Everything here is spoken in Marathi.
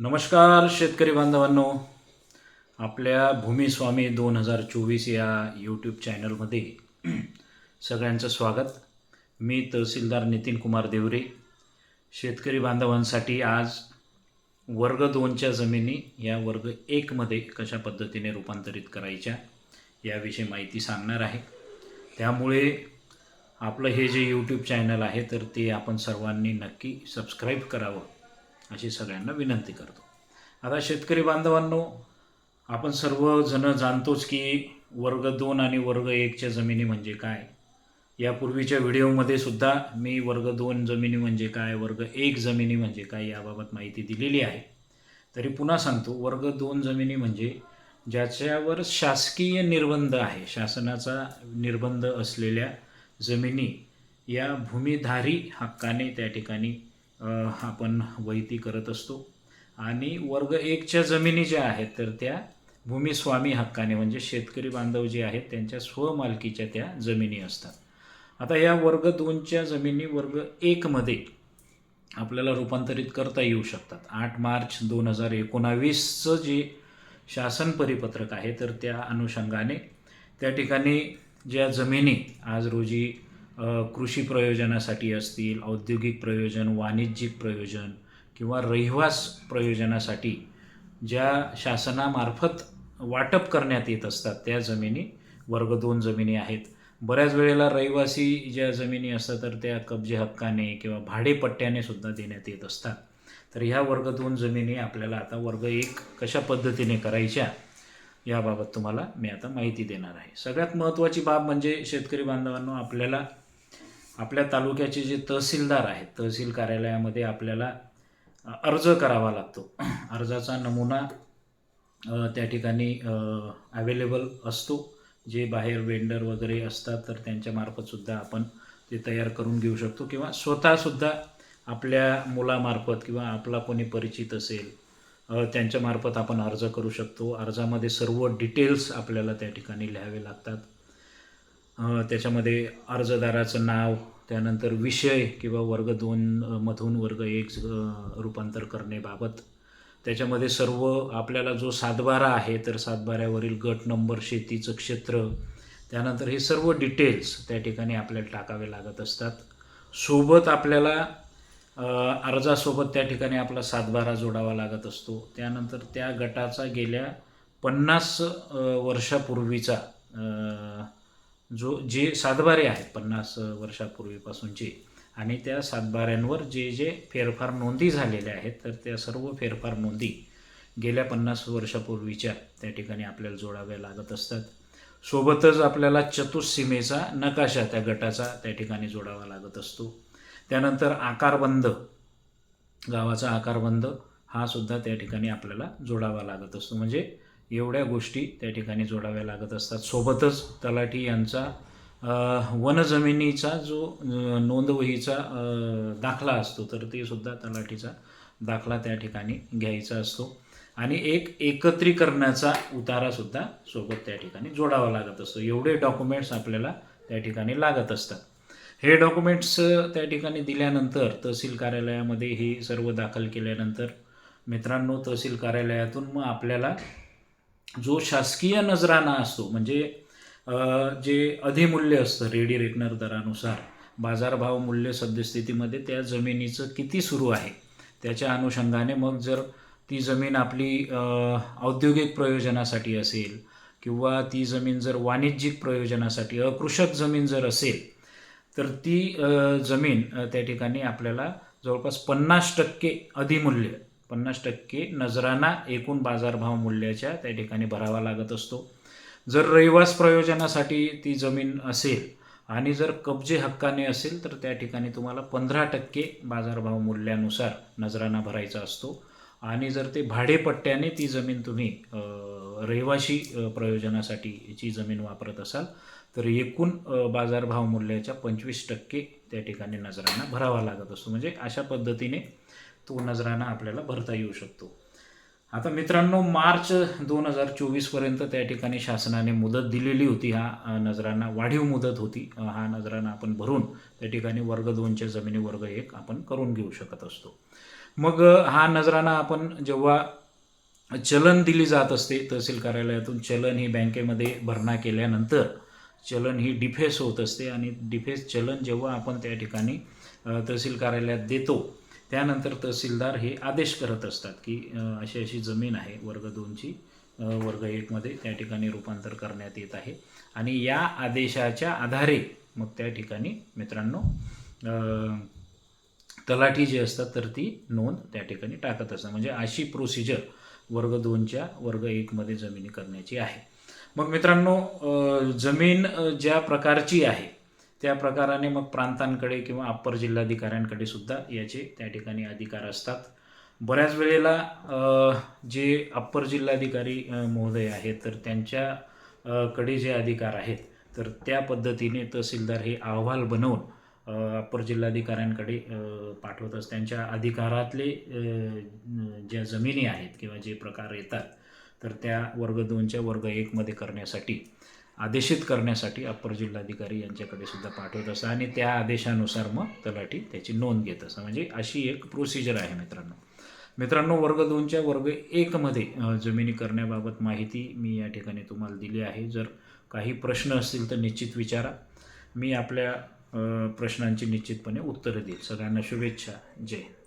नमस्कार शेतकरी बांधवांनो. आपल्या भूमिस्वामी दोन हजार चोवीस या यूट्यूब चॅनलमध्ये सगळ्यांचं स्वागत. मी तहसीलदार नितीन कुमार देवरे. शेतकरी बांधवांसाठी आज वर्ग दोनच्या जमिनी या वर्ग एकमध्ये कशा पद्धतीने रूपांतरित करायच्या याविषयी माहिती सांगणार आहे. त्यामुळे आपलं हे जे यूट्यूब चॅनल आहे तर ते आपण सर्वांनी नक्की सबस्क्राईब करावं. अशी सगळ्यांना विनंती करतो. आता शेतकरी बांधवांनो आपण सर्वजण जाणतोच की वर्ग दोन आणि वर्ग एकच्या जमिनी म्हणजे काय? यापूर्वीच्या व्हिडिओमध्ये सुद्धा मी वर्ग दोन जमिनी म्हणजे काय वर्ग एक जमिनी म्हणजे काय याबाबत माहिती दिलेली आहे. तरी पुन्हा सांगतो वर्ग दोन जमिनी म्हणजे ज्याच्यावर शासकीय निर्बंध आहे शासनाचा निर्बंध असलेल्या जमिनी या भूमिधारी हक्काने त्या ठिकाणी आपण वैती करत असतो. आणि वर्ग एकच्या जमिनी ज्या आहेत तर त्या भूमिस्वामी हक्काने म्हणजे शेतकरी बांधव जे आहेत त्यांच्या स्वमालकीच्या त्या जमिनी असतात. आता या वर्ग दोनच्या जमिनी वर्ग एकमध्ये आपल्याला रूपांतरित करता येऊ शकतात. आठ मार्च दोन हजार एकोणावीसचं जे शासन परिपत्रक आहे तर त्या अनुषंगाने त्या ठिकाणी ज्या जमिनी आज रोजी कृषी प्रयोजनासाठी असतील औद्योगिक प्रयोजन वाणिज्यिक प्रयोजन किंवा रहिवास प्रयोजनासाठी ज्या शासनामार्फत वाटप करण्यात येत असतात त्या जमिनी वर्ग दोन जमिनी आहेत. बऱ्याच वेळेला रहिवासी ज्या जमिनी असतात तर त्या कब्जे हक्काने किंवा भाडेपट्ट्याने सुद्धा देण्यात येत असतात. तर ह्या वर्ग दोन जमिनी आपल्याला आता वर्ग एक कशा पद्धतीने करायच्या याबाबत तुम्हाला मी आता माहिती देणार आहे. सगळ्यात महत्त्वाची बाब म्हणजे शेतकरी बांधवांनो आपल्याला आपल्या तालुक्याचे जे तहसीलदार आहेत तहसील कार्यालयामध्ये आपल्याला अर्ज करावा लागतो. अर्जाचा नमुना त्या ठिकाणी अवेलेबल असतो. जे बाहेर वेंडर वगैरे असतात तर त्यांच्यामार्फतसुद्धा आपण ते तयार करून घेऊ शकतो. किंवा स्वतःसुद्धा आपल्या मुलामार्फत किंवा आपला कोणी परिचित असेल त्यांच्यामार्फत आपण अर्ज करू शकतो. अर्जामध्ये सर्व डिटेल्स आपल्याला त्या ठिकाणी लिहावे लागतात. त्याच्यामध्ये अर्जदाराचं नाव त्यानंतर विषय किंवा वर्ग दोन मधून वर्ग एक रूपांतर करण्याबाबत. त्याच्यामध्ये सर्व आपल्याला जो सातबारा आहे तर सातबाऱ्यावरील गट नंबर शेतीचं क्षेत्र त्यानंतर हे सर्व डिटेल्स त्या ठिकाणी आपल्याला टाकावे लागत असतात. सोबत आपल्याला अर्जासोबत त्या ठिकाणी आपला सातबारा जोडावा लागत असतो. त्यानंतर त्या गटाचा गेल्या पन्नास वर्षापूर्वीचा जो जे सातबारे आहेत पन्नास वर्षापूर्वीपासूनचे आणि त्या सातबाऱ्यांवर जे जे फेरफार नोंदी झालेल्या आहेत तर त्या सर्व फेरफार नोंदी गेल्या पन्नास वर्षापूर्वीच्या त्या ठिकाणी आपल्याला जोडाव्या लागत असतात. सोबतच आपल्याला चतुस्सीमेचा नकाशा त्या गटाचा त्या ठिकाणी जोडावा लागत असतो. त्यानंतर आकारबंद गावाचा आकारबंद हा सुद्धा त्या ठिकाणी आपल्याला जोडावा लागत असतो. म्हणजे एवढ्या गोष्टी त्या ठिकाणी जोडाव्या लागत असतात. सोबतच तलाठी यांचा वनजमिनीचा जो नोंदवहीचा दाखला असतो तर ते सुद्धा तलाठीचा दाखला त्या ठिकाणी घ्यायचा असतो. आणि एक एकत्रीकरणाचा उतारासुद्धा सोबत त्या ठिकाणी जोडावा लागत असतो. एवढे डॉक्युमेंट्स आपल्याला त्या ठिकाणी लागत असतात. हे डॉक्युमेंट्स त्या ठिकाणी दिल्यानंतर तहसील कार्यालयामध्ये हे सर्व दाखल केल्यानंतर मित्रांनो तहसील कार्यालयातून मग आपल्याला जो शासकीय नजराना असतो म्हणजे जे अधिमूल्य असतं रेडी रेकनर दरानुसार बाजारभाव मूल्य सद्यस्थितीमध्ये त्या जमिनीचं किती सुरू आहे त्याच्या अनुषंगाने मग जर ती जमीन आपली औद्योगिक प्रयोजनासाठी असेल किंवा ती जमीन जर वाणिज्यिक प्रयोजनासाठी अकृषक जमीन जर असेल तर ती जमीन त्या ठिकाणी आपल्याला जवळपास पन्नास टक्के अधिमूल्य पन्नास टक्के नजराना एकूण बाजारभाव मूल्याच्या त्या ठिकाणी भरावा लागत असतो. जर रहिवास प्रयोजनासाठी ती जमीन असेल आणि जर कब्जे हक्काने असेल तर त्या ठिकाणी तुम्हाला पंधरा टक्के बाजारभाव मूल्यानुसार नजराना भरायचा असतो. आणि जर ते भाडेपट्ट्याने ती जमीन तुम्ही रहिवाशी प्रयोजनासाठीची प्रयोजनासाठी जी जमीन वापरत असाल तर एकूण बाजारभाव मूल्याच्या पंचवीस टक्के त्या ठिकाणी नजराना भरावा लागत असतो. म्हणजे अशा पद्धतीने तो नजराना आपल्याला भरता येऊ शकतो. आता मित्रांनो मार्च दोन हजार चोवीसपर्यंत त्या ठिकाणी शासनाने मुदत दिलेली होती. हा नजरांना वाढीव मुदत होती. हा नजराना आपण भरून त्या ठिकाणी वर्ग दोनच्या जमिनी वर्ग एक आपण करून घेऊ शकत असतो. मग हा नजराना आपण जेव्हा चलन दिली जात असते तहसील कार्यालयातून चलन ही बँकेमध्ये भरणा केल्यानंतर चलन ही डिफेस होत असते आणि डिफेस चलन जेव्हा आपण त्या ठिकाणी तहसील कार्यालयात देतो त्यानंतर तहसीलदार हे आदेश करत असतात की अशी अशी जमीन आहे वर्ग दोनची वर्ग एकमध्ये त्या ठिकाणी रूपांतर करण्यात येत आहे. आणि या आदेशाच्या आधारे मग त्या ठिकाणी मित्रांनो तलाठी जी असतात तर ती नोंद त्या ठिकाणी टाकत असतात. म्हणजे अशी प्रोसिजर वर्ग दोनच्या वर्ग एकमध्ये जमिनी करण्याची आहे. मग मित्रांनो जमीन ज्या प्रकारची आहे त्या प्रकाराने मग प्रांतांकडे किंवा अप्पर जिल्हाधिकाऱ्यांकडे सुद्धा याचे त्या ठिकाणी अधिकार असतात. बऱ्याच वेळेला जे अप्पर जिल्हाधिकारी महोदय आहेत तर त्यांच्या कडे जे अधिकार आहेत तर त्या पद्धतीने तहसीलदार हे अहवाल बनवून अप्पर जिल्हाधिकाऱ्यांकडे पाठवत असतात. त्यांच्या अधिकारातले ज्या जमिनी आहेत किंवा जे प्रकार येतात तर त्या वर्ग दोनच्या वर्ग एकमध्ये करण्यासाठी आदेशित करण्यासाठी अप्पर जिल्हाधिकारी यांच्याकडे सुद्धा पाठवत असं आणि त्या आदेशानुसार मग तलाठी त्याची नोंद घेत असं. म्हणजे अशी एक प्रोसिजर आहे मित्रांनो. मित्रांनो वर्ग दोनच्या वर्ग एकमध्ये जमिनी करण्याबाबत माहिती मी या ठिकाणी तुम्हाला दिली आहे. जर काही प्रश्न असतील तर निश्चित विचारा. मी आपल्या प्रश्नांची निश्चितपणे उत्तरं देईल. सगळ्यांना शुभेच्छा. जय हिंद.